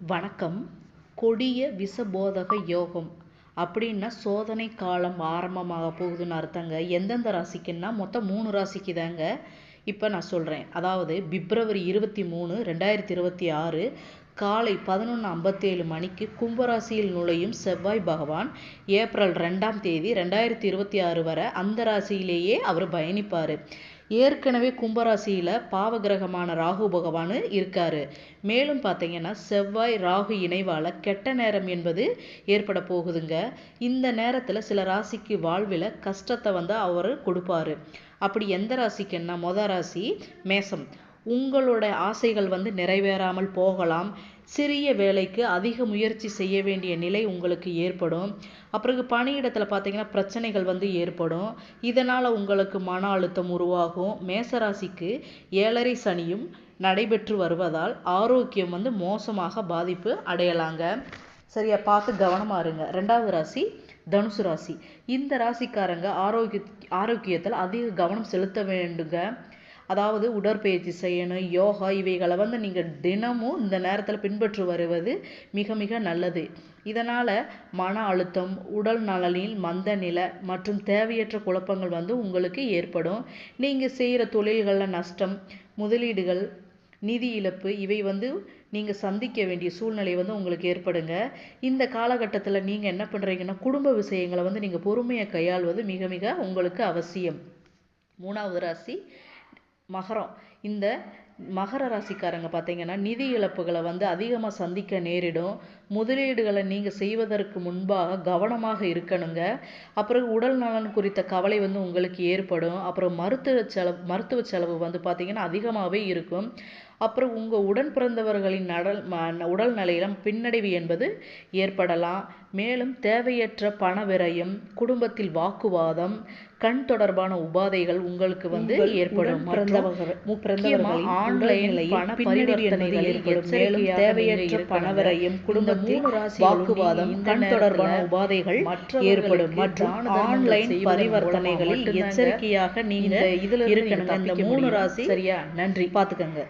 வணக்கம். கொடிய விஷபோதக யோகம் அப்படின்னா சோதனை காலம் ஆரம்பமாக போகுதுன்னு அர்த்தங்க. எந்தெந்த ராசிக்குன்னா மொத்தம் மூணு ராசிக்கு தாங்க இப்போ நான் சொல்கிறேன் அதாவது பிப்ரவரி இருபத்தி மூணு ரெண்டாயிரத்தி இருபத்தி ஆறு காலை பதினொன்று ஐம்பத்தேழு மணிக்கு கும்பராசியில் நுழையும் செவ்வாய் பகவான் ஏப்ரல் ரெண்டாம் தேதி ரெண்டாயிரத்தி இருபத்தி ஆறு வரை அந்த ராசியிலேயே அவர் பயணிப்பார். ஏற்கனவே கும்பராசியில் பாவகிரகமான ராகு பகவான் இருக்கார். மேலும் பார்த்தீங்கன்னா செவ்வாய் ராகு இணைவால் கெட்ட நேரம் என்பது ஏற்பட போகுதுங்க. இந்த நேரத்தில் சில ராசிக்கு வாழ்வில் கஷ்டத்தை வந்து அவர் கொடுப்பாரு. அப்படி எந்த ராசிக்குன்னா மொத ராசி மேசம். உங்களோட ஆசைகள் வந்து நிறைவேறாமல் போகலாம். சிறிய வேலைக்கு அதிக முயற்சி செய்ய வேண்டிய நிலை உங்களுக்கு ஏற்படும். அப்புறம் பணியிடத்தில் பார்த்தீங்கன்னா பிரச்சனைகள் வந்து ஏற்படும். இதனால் உங்களுக்கு மன அழுத்தம் உருவாகும். மேசராசிக்கு ஏழரை சனியும் நடைபெற்று வருவதால் ஆரோக்கியம் வந்து மோசமாக பாதிப்பு அடையலாங்க. சரியா பார்த்து கவனமாக இருங்க. ரெண்டாவது ராசி தனுசு ராசி. இந்த ராசிக்காரங்க ஆரோக்கிய ஆரோக்கியத்தில் அதிக கவனம் செலுத்த வேண்டுங்க. அதாவது உடற்பயிற்சி செய்யணும் யோகா இவைகளை வந்து நீங்கள் தினமும் இந்த நேரத்தில் பின்பற்றி வருவது மிக மிக நல்லது. இதனால் மன அழுத்தம் உடல் நலனில் மந்த நிலை மற்றும் தேவையற்ற குழப்பங்கள் வந்து உங்களுக்கு ஏற்படும். நீங்கள் செய்கிற தொழில்களில் நஷ்டம் முதலீடுகள் நிதி இழப்பு இவை வந்து நீங்கள் சந்திக்க வேண்டிய சூழ்நிலை வந்து உங்களுக்கு ஏற்படுங்க. இந்த காலகட்டத்தில் நீங்கள் என்ன பண்ணுறீங்கன்னா குடும்ப விஷயங்களை வந்து நீங்கள் பொறுமையை கையாள்வது மிக மிக உங்களுக்கு அவசியம். மூணாவது ராசி மகரம் இந்த மகர ராசிக்காரங்க பார்த்தீங்கன்னா நிதி இழப்புகளை வந்து அதிகமாக சந்திக்க நேரிடும். முதலீடுகளை நீங்கள் செய்வதற்கு முன்பாக கவனமாக இருக்கணுங்க. அப்புறம் உடல் நலன் குறித்த கவலை வந்து உங்களுக்கு ஏற்படும். அப்புறம் மருத்துவ செலவு மருத்துவ செலவு வந்து பார்த்திங்கன்னா அதிகமாகவே இருக்கும். அப்புறம் உங்கள் உடன் பிறந்தவர்களின் நடல் உடல் நிலையிலும் பின்னடைவு என்பது ஏற்படலாம். மேலும் தேவையற்ற பண விரயம் குடும்பத்தில் வாக்குவாதம் கண் தொடர்பான உபாதைகள் உங்களுக்கு வந்து ஏற்படும். முக்கியமாக ஆன்லைன் பண பரிவர்த்தனைகள் ஏற்படும். மேலும் தேவையற்ற பண விரயம் குடும்பத்தில் வாக்குவாதம் கண் தொடர்பான உபாதைகள் ஏற்படும். மற்றும் ஆன்லைன் பரிவர்த்தனைகளில் எச்சரிக்கையாக நீங்க இதுல இருக்கணும். இந்த மூணு ராசி சரியா? நன்றி. பாத்துக்கங்க